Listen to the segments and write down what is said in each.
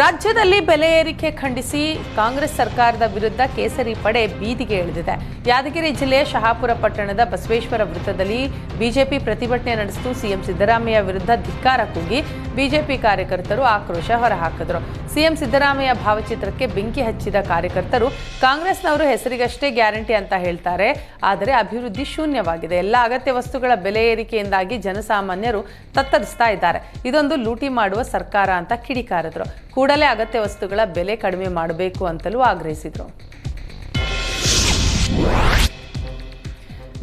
ರಾಜ್ಯದಲ್ಲಿ ಬೆಲೆ ಏರಿಕೆ ಖಂಡಿಸಿ ಕಾಂಗ್ರೆಸ್ ಸರ್ಕಾರದ ವಿರುದ್ಧ ಕೇಸರಿ ಪಡೆ ಬೀದಿಗೆ ಇಳಿದಿದೆ. ಯಾದಗಿರಿ ಜಿಲ್ಲೆಯ ಶಹಾಪುರ ಪಟ್ಟಣದ ಬಸವೇಶ್ವರ ವೃತ್ತದಲ್ಲಿ ಬಿಜೆಪಿ ಪ್ರತಿಭಟನೆ ನಡೆಸಿತು. ಸಿಎಂ ಸಿದ್ದರಾಮಯ್ಯ ವಿರುದ್ಧ ಧಿಕ್ಕಾರ ಕೂಗಿ ಬಿಜೆಪಿ ಕಾರ್ಯಕರ್ತರು ಆಕ್ರೋಶ ಹೊರಹಾಕಿದರು. ಸಿಎಂ ಸಿದ್ದರಾಮಯ್ಯ ಭಾವಚಿತ್ರಕ್ಕೆ ಬೆಂಕಿ ಹಚ್ಚಿದ ಕಾರ್ಯಕರ್ತರು ಕಾಂಗ್ರೆಸ್ನವರು ಹೆಸರಿಗಷ್ಟೇ ಗ್ಯಾರಂಟಿ ಅಂತ ಹೇಳ್ತಾರೆ. ಆದರೆ ಅಭಿವೃದ್ಧಿ ಶೂನ್ಯವಾಗಿದೆ. ಎಲ್ಲ ಅಗತ್ಯ ವಸ್ತುಗಳ ಬೆಲೆ ಏರಿಕೆಯಿಂದಾಗಿ ಜನಸಾಮಾನ್ಯರು ತತ್ತರಿಸ್ತಾ ಇದ್ದಾರೆ. ಇದೊಂದು ಲೂಟಿ ಮಾಡುವ ಸರ್ಕಾರ ಅಂತ ಕಿಡಿಕಾರಿದ್ರು. ಕೂಡಲೇ ಅಗತ್ಯ ವಸ್ತುಗಳ ಬೆಲೆ ಕಡಿಮೆ ಮಾಡಬೇಕು ಅಂತಲೂ ಆಗ್ರಹಿಸಿದರು.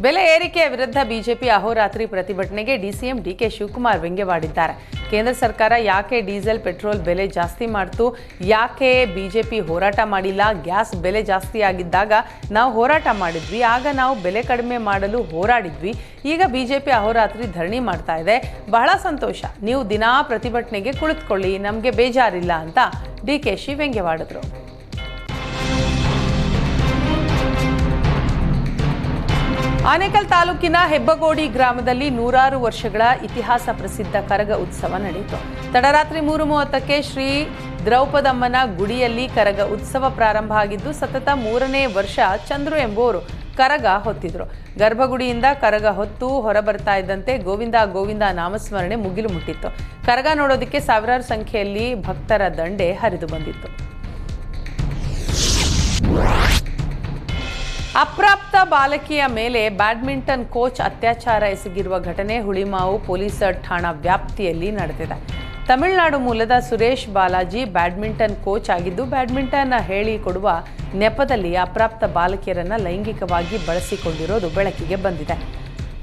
ಬೆಲೆ ಏರಿಕೆಯ ವಿರುದ್ಧ ಬಿಜೆಪಿ ಅಹೋರಾತ್ರಿ ಪ್ರತಿಭಟನೆಗೆ ಡಿಸಿಎಂ ಡಿಕೆ ಶಿವಕುಮಾರ್ ವ್ಯಂಗ್ಯವಾಡಿದ್ದಾರೆ. ಕೇಂದ್ರ ಸರ್ಕಾರ ಯಾಕೆ ಡೀಸೆಲ್, ಪೆಟ್ರೋಲ್ ಬೆಲೆ ಜಾಸ್ತಿ ಮಾಡ್ತು? ಯಾಕೆ ಬಿಜೆಪಿ ಹೋರಾಟ ಮಾಡಿಲ್ಲ? ಗ್ಯಾಸ್ ಬೆಲೆ ಜಾಸ್ತಿ ಆಗಿದ್ದಾಗ ನಾವು ಹೋರಾಟ ಮಾಡಿದ್ವಿ, ಆಗ ನಾವು ಬೆಲೆ ಕಡಿಮೆ ಮಾಡಲು ಹೋರಾಡಿದ್ವಿ. ಈಗ ಬಿಜೆಪಿ ಅಹೋರಾತ್ರಿ ಧರಣಿ ಮಾಡ್ತಾ ಇದೆ. ಬಹಳ ಸಂತೋಷ. ನೀವು ದಿನಾ ಪ್ರತಿಭಟನೆಗೆ ಕುಳಿತುಕೊಳ್ಳಿ, ನಮಗೆ ಬೇಜಾರಿಲ್ಲ ಅಂತ ಡಿಕೆಶಿ ವ್ಯಂಗ್ಯವಾಡಿದ್ರು. ಆನೇಕಲ್ ತಾಲೂಕಿನ ಹೆಬ್ಬಗೋಡಿ ಗ್ರಾಮದಲ್ಲಿ ನೂರಾರು ವರ್ಷಗಳ ಇತಿಹಾಸ ಪ್ರಸಿದ್ಧ ಕರಗ ಉತ್ಸವ ನಡೆಯಿತು. ತಡರಾತ್ರಿ ಮೂರು ಮೂವತ್ತಕ್ಕೆ ಶ್ರೀ ದ್ರೌಪದಮ್ಮನ ಗುಡಿಯಲ್ಲಿ ಕರಗ ಉತ್ಸವ ಪ್ರಾರಂಭ ಆಗಿದ್ದು, ಸತತ ಮೂರನೇ ವರ್ಷ ಚಂದ್ರು ಎಂಬುವರು ಕರಗ ಹೊತ್ತಿದ್ರು. ಗರ್ಭಗುಡಿಯಿಂದ ಕರಗ ಹೊತ್ತು ಹೊರಬರ್ತಾ ಇದ್ದಂತೆ ಗೋವಿಂದ ಗೋವಿಂದ ನಾಮಸ್ಮರಣೆ ಮುಗಿಲು ಮುಟ್ಟಿತ್ತು. ಕರಗ ನೋಡೋದಕ್ಕೆ ಸಾವಿರಾರು ಸಂಖ್ಯೆಯಲ್ಲಿ ಭಕ್ತರ ದಂಡೆ ಹರಿದು ಬಂದಿತ್ತು. ಅಪ್ರಾಪ್ತ ಬಾಲಕಿಯ ಮೇಲೆ ಬ್ಯಾಡ್ಮಿಂಟನ್ ಕೋಚ್ ಅತ್ಯಾಚಾರ ಎಸಗಿರುವ ಘಟನೆ ಹುಳಿಮಾವು ಪೊಲೀಸ್ ಠಾಣಾ ವ್ಯಾಪ್ತಿಯಲ್ಲಿ ನಡೆದಿದೆ. ತಮಿಳುನಾಡು ಮೂಲದ ಸುರೇಶ್ ಬಾಲಾಜಿ ಬ್ಯಾಡ್ಮಿಂಟನ್ ಕೋಚ್ ಆಗಿದ್ದು ಬ್ಯಾಡ್ಮಿಂಟನ್ ಹೇಳಿಕೊಡುವ ನೆಪದಲ್ಲಿ ಅಪ್ರಾಪ್ತ ಬಾಲಕಿಯರನ್ನ ಲೈಂಗಿಕವಾಗಿ ಬಳಸಿಕೊಂಡಿರೋದು ಬೆಳಕಿಗೆ ಬಂದಿದೆ.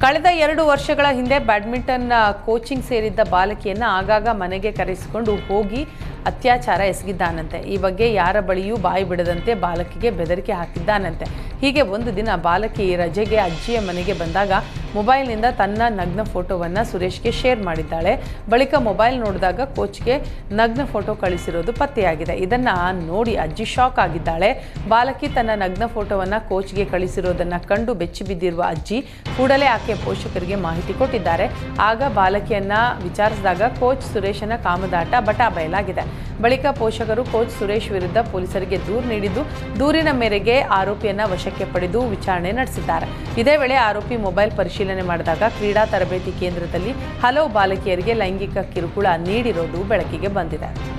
ಕಳೆದ ಎರಡು ವರ್ಷಗಳ ಹಿಂದೆ ಬ್ಯಾಡ್ಮಿಂಟನ್ ಕೋಚಿಂಗ್ ಸೇರಿದ್ದ ಬಾಲಕಿಯನ್ನ ಆಗಾಗ ಮನೆಗೆ ಕರೆಸಿಕೊಂಡು ಹೋಗಿ ಅತ್ಯಾಚಾರ ಎಸಗಿದ್ದಾನಂತೆ. ಈ ಬಗ್ಗೆ ಯಾರ ಬಳಿಯೂ ಬಾಯಿ ಬಿಡದಂತೆ ಬಾಲಕಿಗೆ ಬೆದರಿಕೆ ಹಾಕಿದ್ದಾನಂತೆ. ಹೀಗೆ ಒಂದು ದಿನ ಬಾಲಕಿ ರಜೆಗೆ ಅಜ್ಜಿಯ ಮನೆಗೆ ಬಂದಾಗ ಮೊಬೈಲ್ನಿಂದ ತನ್ನ ನಗ್ನ ಫೋಟೋವನ್ನು ಸುರೇಶ್ಗೆ ಶೇರ್ ಮಾಡಿದ್ದಾಳೆ. ಬಳಿಕ ಮೊಬೈಲ್ ನೋಡಿದಾಗ ಕೋಚ್ಗೆ ನಗ್ನ ಫೋಟೋ ಕಳಿಸಿರೋದು ಪತ್ತೆಯಾಗಿದೆ. ಇದನ್ನು ನೋಡಿ ಅಜ್ಜಿ ಶಾಕ್ ಆಗಿದ್ದಾಳೆ. ಬಾಲಕಿ ತನ್ನ ನಗ್ನ ಫೋಟೋವನ್ನು ಕೋಚ್ಗೆ ಕಳಿಸಿರೋದನ್ನು ಕಂಡು ಬೆಚ್ಚಿ ಬಿದ್ದಿರುವ ಅಜ್ಜಿ ಕೂಡಲೇ ಆಕೆ ಪೋಷಕರಿಗೆ ಮಾಹಿತಿ ಕೊಟ್ಟಿದ್ದಾರೆ. ಆಗ ಬಾಲಕಿಯನ್ನ ವಿಚಾರಿಸಿದಾಗ ಕೋಚ್ ಸುರೇಶನ ಕಾಮದಾಟ ಬಟಾ ಬಯಲಾಗಿದೆ ಬಳಿಕ ಪೋಷಕರು ಕೋಚ್ ಸುರೇಶ್ ವಿರುದ್ಧ ಪೊಲೀಸರಿಗೆ ದೂರು ನೀಡಿದ್ದು, ದೂರಿನ ಮೇರೆಗೆ ಆರೋಪಿಯನ್ನ ವಶಕ್ಕೆ ಪಡೆದು ವಿಚಾರಣೆ ನಡೆಸಿದ್ದಾರೆ. ಇದೇ ವೇಳೆ ಆರೋಪಿ ಮೊಬೈಲ್ ಪರಿಶೀಲನೆ ಮಾಡಿದಾಗ ಕ್ರೀಡಾ ತರಬೇತಿ ಕೇಂದ್ರದಲ್ಲಿ ಹಲವು ಬಾಲಕಿಯರಿಗೆ ಲೈಂಗಿಕ ಕಿರುಕುಳ ನೀಡಿರೋದು ಬೆಳಕಿಗೆ ಬಂದಿದೆ.